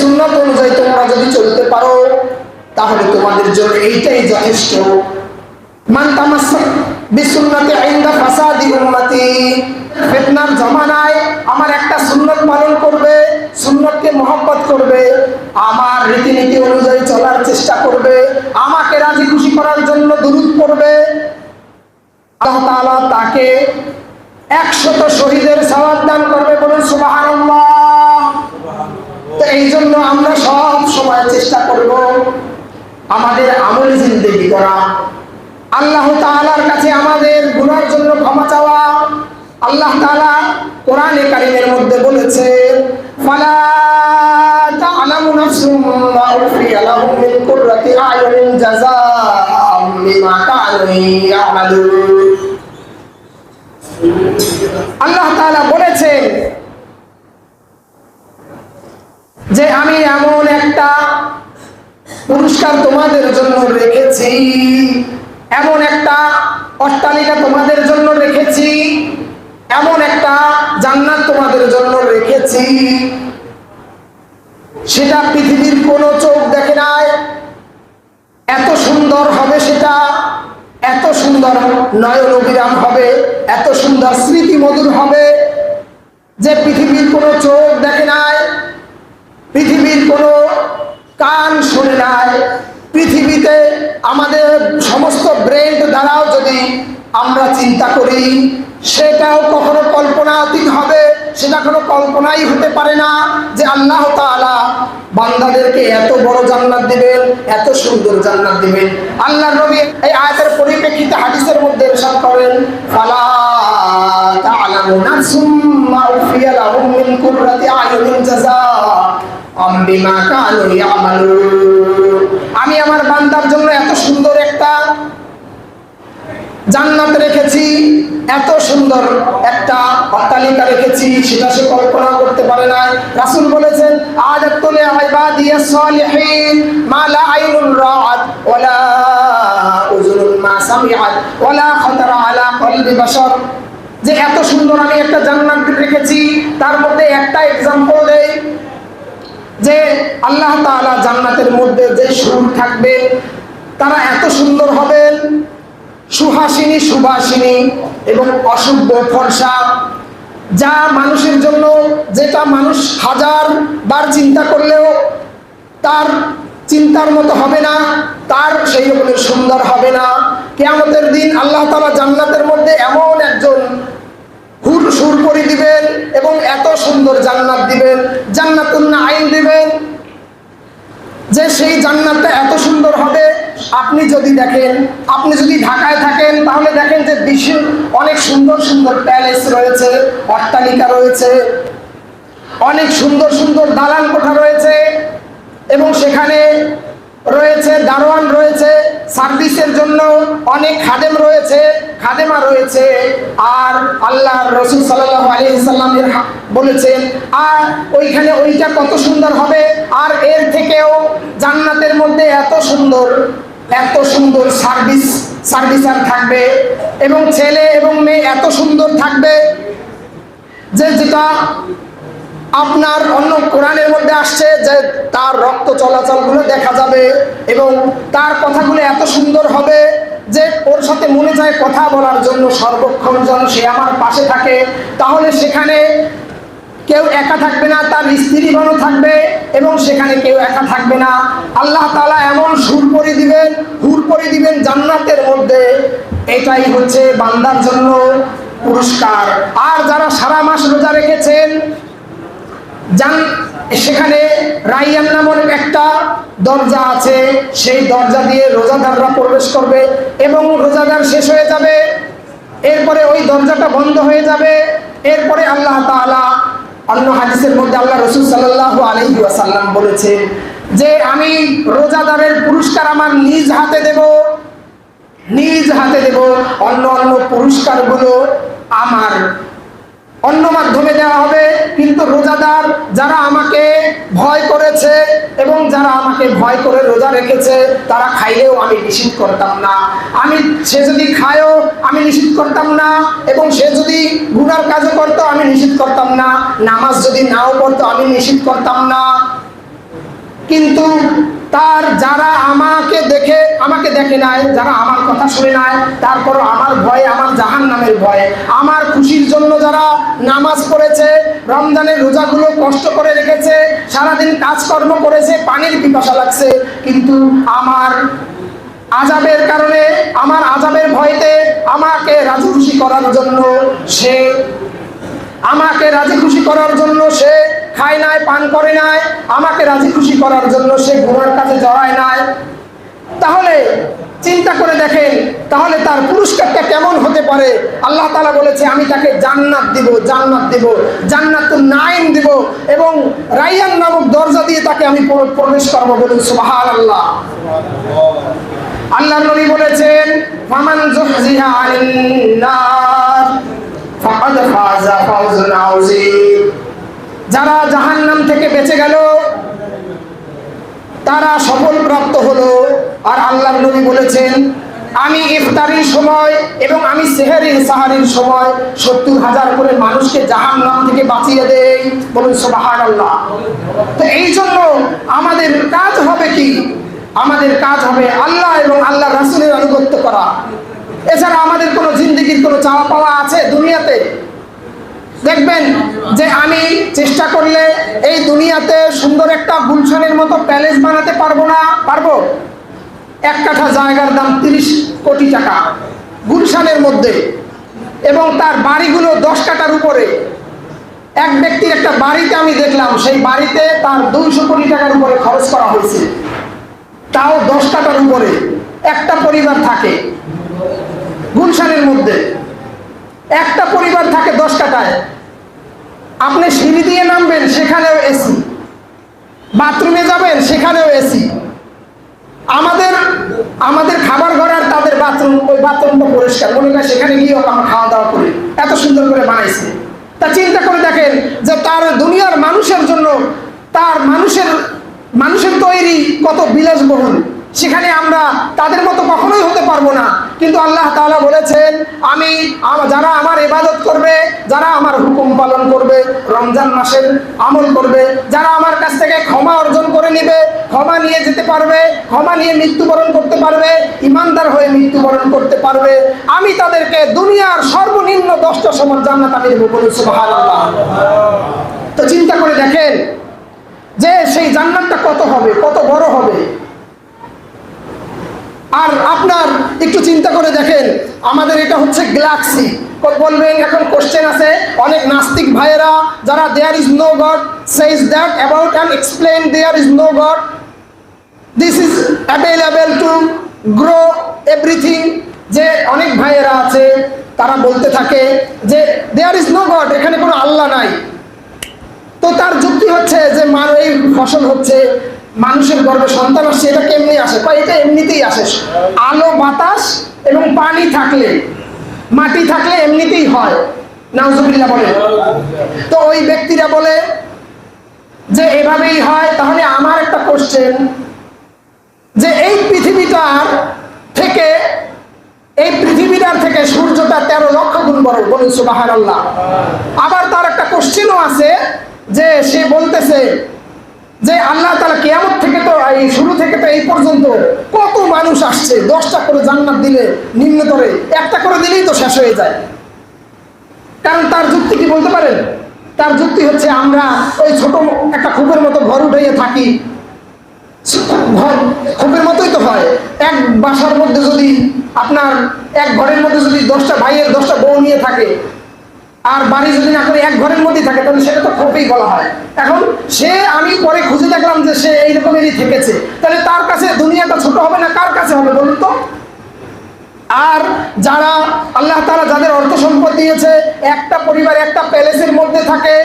সুন্নত অনুযায়ী তোমরা যদি চলতে পারো, তাহলে তোমাদের জন্য এইটাই যথেষ্ট। করবে করবে, আমার রীতিনীতি অনুযায়ী চলার চেষ্টা করবে, আমাকে রাজি খুশি করার জন্য দুরূদ পড়বে। আল্লাহ তাকে একশত শহীদের সওয়াব দান করবে বলুন সুবহানাল্লাহ। এই জন্য আমরা সব সময় চেষ্টা করব আমাদের আমল জিন্দেগি করা। আল্লাহ তাআলার কাছে আমাদের গুনার জন্য ক্ষমা চাওয়া। আল্লাহ তাআলা কোরআনে কারিমের মধ্যে বলেছে, ফালা আল্লাহ তাআলা বলেছেন যে আমি এমন একটা পুরস্কার তোমাদের জন্য রেখেছি। এমন একটা অট্টালিকা তোমাদের জন্য রেখেছি। এমন একটা জান্নাত তোমাদের জন্য রেখেছি। সেটা পৃথিবীর কোনো চোখ দেখে নাই। এত সুন্দর হবে সেটা, এত সুন্দর নয়ন অবিরাম হবে, এত সুন্দর স্মৃতি মধুর হবে যে পৃথিবীর কোনো চোখ দেখে নাই। পৃথিবীর কোনো কান শুনে নাই পৃথিবীতে আমাদের সমস্ত ব্রেন দ্বারাও যদি আমরা চিন্তা করি, সেটাও কখনো কল্পনাতীত হবে, সেটা কোনো কল্পনাই হতে পারে না যে আল্লাহ তাআলা বান্দাদেরকে এত বড় জান্নাত দিবেন, এত সুন্দর জান্নাত দিবেন। আল্লাহ নবী এই আয়াতের পরিপ্রেক্ষিতে হাদিসের মধ্যে ইরশাদ করেন, ফালা তা'লামু নাফসুম মা উখফিয়া লাহুম মিন কুররাতি আয়ুনিন জাযাআম বিমা কানু আমি আমার বান্দার জন্য এত সুন্দর একটা জান্নাত রেখেছি, এত সুন্দর একটা অট্টালিকা রেখেছি, সেটা সে কল্পনা করতে পারে না রাসুল বলেছেন, আজ তোলে মা লা মা আলা যে এত সুন্দর আমি একটা জান্নাত রেখেছি, তার মধ্যে একটা এক্সাম্পল দেই। যে আল্লাহ তাআলা জান্নাতের মধ্যে যে সুর থাকবে, তারা এত সুন্দর হবেন সুহাসিনী, সুবাসিনী এবং অশুভ ফর্সা। যা মানুষের জন্য, যেটা মানুষ হাজার বার চিন্তা করলেও তার চিন্তার মতো হবে না, তার সেই রকমের সুন্দর হবে না। কেয়ামতের দিন আল্লাহ তালা জান্নাতের মধ্যে এমন একজন হুর সুর করে দিবেন এবং এত সুন্দর জান্নাত দিবেন। জান্নাতুন আইন দিবেন যে জান্নাতটা এত সুন্দর হবে। আপনি যদি দেখেন, আপনি যদি ঢাকায় থাকেন, তাহলে দেখেন যে বিশ্বের অনেক সুন্দর সুন্দর প্যালেস রয়েছে, অট্টালিকা রয়েছে, অনেক সুন্দর সুন্দর দালান কোঠা রয়েছে এবং সেখানে রয়েছে, দারোয়ান রয়েছে সার্ভিসের জন্য অনেক খাদেম রয়েছে, খাদেমা রয়েছে, আর আল্লাহ রসুল সাল্লাহ আলী সাল্লামের বলেছেন আর ওইখানে ওইটা কত সুন্দর হবে, আর জান্নাতের মধ্যে এত সুন্দর এত সুন্দর সার্ভিস, সার্ভিসার থাকবে এবং ছেলে এবং মেয়ে এত সুন্দর থাকবে যে যেটা আপনার অন্য কোরআনের মধ্যে আসছে যে তার রক্ত চলাচলগুলো দেখা যাবে এবং তার কথাগুলো এত সুন্দর হবে যে ওর সাথে মনে যায় কথা বলার জন্য সর্বক্ষণ যেন সে আমার পাশে থাকে। তাহলে সেখানে কেউ একা থাকবে না, তার স্ত্রীগণও থাকবে। এবং সেখানে কেউ একা থাকবে না। আল্লাহ তালা এমন সুর করে দিবেন, হুর করে দিবেন জান্নাতের মধ্যে। এটাই হচ্ছে বান্দার জন্য পুরস্কার। আর যারা সারা মাস রোজা রেখেছেন, যান, সেখানে রাইয়ান নামক একটা দরজা আছে। সেই দরজা দিয়ে রোজাদাররা প্রবেশ করবে এবং রোজাদার শেষ হয়ে যাবে। এরপরে ওই দরজাটা বন্ধ হয়ে যাবে। এরপরে আল্লাহ তাআলা অন্য হাদিসের মধ্যে আল্লাহ রসুল সাল্লাহ আলহি ওয়াসাল্লাম বলেছেন যে আমি রোজাদারের পুরস্কার আমার নিজ হাতে দেব, নিজ হাতে দেব। অন্য অন্য পুরস্কারগুলো আমার অন্য মাধ্যমে দেওয়া হবে, কিন্তু রোজাদার যারা আমাকে ভয় করেছে এবং যারা আমাকে ভয় করে রোজা রেখেছে, তারা খাইলেও আমি নিষিদ্ধ করতাম না। আমি, সে যদি খায়ও, আমি নিষিদ্ধ করতাম না, এবং সে যদি গুনার কাজও করতো, আমি নিষিদ্ধ করতাম না। নামাজ যদি নাও পড়তো, আমি নিষিদ্ধ করতাম না। কিন্তু তার যারা আমাকে দেখে আমাকে দেখে নাই, যারা আমার কথা শুনে নাই, তারপর আমার ভয়ে, আমার জাহান নামের ভয়ে, আমার খুশির জন্য যারা নামাজ পড়েছে, রমজানের রোজাগুলো কষ্ট করে রেখেছে, সারাদিন কাজকর্ম করেছে, পানির পিপাসা লাগছে, কিন্তু আমার আজাবের কারণে, আমার আজাবের ভয়তে আমাকে রাজি খুশি করার জন্য সে, আমাকে রাজি খুশি করার জন্য সে খায় নাই, পান করে নাই, আমাকে রাজি খুশি করার জন্য সে গুণার কাছে জড়ায় নাই। তাহলে চিন্তা করে দেখেন, তাহলে তার পুরস্কারটা কেমন হতে পারে? আল্লাহ তালা বলেছে, আমি তাকে জান্নাত দিব জান্নাত দিব জান্নাত নাইম দিব এবং রাইয়ান নামক দরজা দিয়ে তাকে আমি প্রবেশ করব বলুন সুবাহান আল্লাহ আল্লাহ নবী বলেছেন ফাজা যারা জাহান্নাম থেকে বেঁচে গেল, তারা সফল প্রাপ্ত হলো। আর আল্লাহ নবী বলেছেন, আমি ইফতারির সময় এবং আমি সেহারির সাহারির সময় সত্তর হাজার করে মানুষকে জাহান নাম থেকে বাঁচিয়ে দেই। বলুন সোবাহান আল্লাহ তো এই জন্য আমাদের কাজ হবে কি? আমাদের কাজ হবে আল্লাহ এবং আল্লাহ রাসুলের আনুগত্য করা। এছাড়া আমাদের কোনো জিন্দিগির কোনো চাওয়া পাওয়া আছে দুনিয়াতে? দেখবেন যে আমি চেষ্টা করলে এই দুনিয়াতে সুন্দর একটা গুলশানের মতো প্যালেস বানাতে পারব না, পারব? এক কাঠা জায়গার দাম তিরিশ কোটি টাকা গুলশানের মধ্যে। এবং তার বাড়িগুলো দশ কাঠার উপরে। এক ব্যক্তির একটা বাড়িতে আমি দেখলাম, সেই বাড়িতে তার দুইশো কোটি টাকার উপরে খরচ করা হয়েছে। তাও দশ কাঠার উপরে। একটা পরিবার থাকে গুলশানের মধ্যে। একটা পরিবার থাকে দশ কাটায়। আপনি সিঁড়ি দিয়ে নামবেন, সেখানেও এসি। বাথরুমে যাবেন, সেখানেও এসি। আমাদের আমাদের খাবার ঘর আর তাদের বাথরুম, ওই বাথরুমটা পরিষ্কার। মনে হয় সেখানে গিয়ে আমরা খাওয়া দাওয়া করি। এত সুন্দর করে বানাইছে। তা চিন্তা করে দেখেন যে তার দুনিয়ার মানুষের জন্য, তার মানুষের মানুষের তৈরি কত বিলাসবহুল। সেখানে আমরা তাদের মতো কখনোই হতে পারব না। কিন্তু আল্লাহ তাআলা বলেছেন, আমি যারা আমার ইবাদত করবে, যারা আমার হুকুম পালন করবে, রমজান মাসের আমল করবে, যারা আমার কাছ থেকে ক্ষমা অর্জন করে নেবে, ক্ষমা নিয়ে যেতে পারবে, ক্ষমা নিয়ে মৃত্যুবরণ করতে পারবে, ইমানদার হয়ে মৃত্যুবরণ করতে পারবে, আমি তাদেরকে দুনিয়ার সর্বনিম্ন দশটা সমান জান্নাত আমি দেবো তো চিন্তা করে দেখেন যে সেই জান্নাতটা কত হবে, কত বড় হবে। আর আপনার একটু চিন্তা করে দেখেন, আমাদের এটা হচ্ছে গ্যালাক্সি। বলবেন, এখন কোশ্চেন আছে, অনেক নাস্তিক ভাইয়েরা, যারা there is no God says that about and explain there is no God this is available to grow everything যে অনেক ভাইয়েরা আছে, তারা বলতে থাকে যে দেয়ার ইজ নো গড এখানে কোনো আল্লাহ নাই। তো তার যুক্তি হচ্ছে যে মান এই ফসল হচ্ছে, মানুষের গর্ভে সন্তান আসছে, এটা কেমনি আসে? কয় এটা আসে আলো, বাতাস এবং পানি থাকলে, মাটি থাকলে এমনিতেই হয়। বলে। তো ওই ব্যক্তিরা বলে যে, এভাবেই হয়। তাহলে আমার একটা কোশ্চেন যে এই পৃথিবীটার থেকে, এই পৃথিবীটার থেকে সূর্যটা তেরো লক্ষ গুণ বড়। বলুন আল্লাহ আবার তার একটা কোশ্চেনও আছে, যে সে বলতেছে যে আল্লাহ তালা কেয়ামত থেকে তো, এই শুরু থেকে তো এই পর্যন্ত কত মানুষ আসছে, দশটা করে জান্নাত দিলে নিম্ন নিম্নতরে একটা করে দিলেই তো শেষ হয়ে যায়। কারণ তার যুক্তি কি বলতে পারেন? তার যুক্তি হচ্ছে আমরা ওই ছোট একটা খুবের মতো ঘর উঠাইয়ে থাকি। ঘর খুবের মতোই তো হয়। এক বাসার মধ্যে যদি আপনার, এক ঘরের মধ্যে যদি দশটা ভাইয়ের দশটা বউ নিয়ে থাকে আর বাড়ি যদি না করে এক ঘরের মধ্যেই থাকে, তাহলে সেটা তো খোপেই বলা হয়। এখন সে আমি পরে খুঁজে দেখলাম যে সে এইরকমেরই থেকেছে। তাহলে তার কাছে দুনিয়াটা ছোট হবে না কার কাছে হবে বলুন তো? আর যারা আল্লাহ তারা যাদের অর্থ সম্পদ দিয়েছে, একটা পরিবার একটা প্যালেসের মধ্যে থাকে।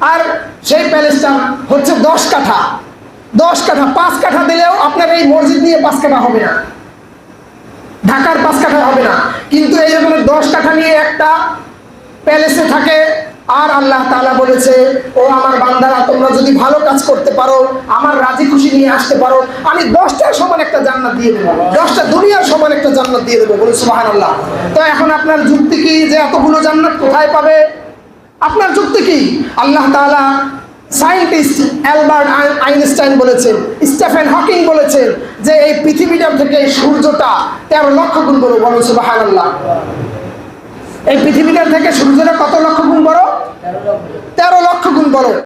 আর সেই প্যালেসটা হচ্ছে দশ কাঠা। দশ কাঠা, পাঁচ কাঠা দিলেও আপনার এই মসজিদ নিয়ে পাঁচ কাঠা হবে না। ঢাকার পাঁচ কাঠা হবে না। কিন্তু এই রকমের দশ কাঠা নিয়ে একটা প্যালেসে থাকে, আর আল্লাহ তাআলা বলেছে, ও আমার বান্দারা, তোমরা যদি ভালো কাজ করতে পারো, আমার রাজি খুশি নিয়ে আসতে পারো, আমি দশটার সমান একটা জান্নাত দিয়ে দেবো, দশটা দুনিয়ার সমান একটা জান্নাত দিয়ে দেবো। বলে সুবাহান আল্লাহ তো এখন আপনার যুক্তি কি যে এতগুলো জান্নাত কোথায় পাবে? আপনার যুক্তি কি? আল্লাহ তাআলা সায়েন্টিস্ট অ্যালবার্ট আইনস্টাইন বলেছেন, স্টেফেন হকিং বলেছেন যে এই পৃথিবীটার থেকে সূর্যটা তেরো লক্ষ গুণ বলো সুবাহান আল্লাহ এই পৃথিবীটার থেকে সূর্যটা কত লক্ষ গুণ বড়? তেরো লক্ষ গুণ বড়।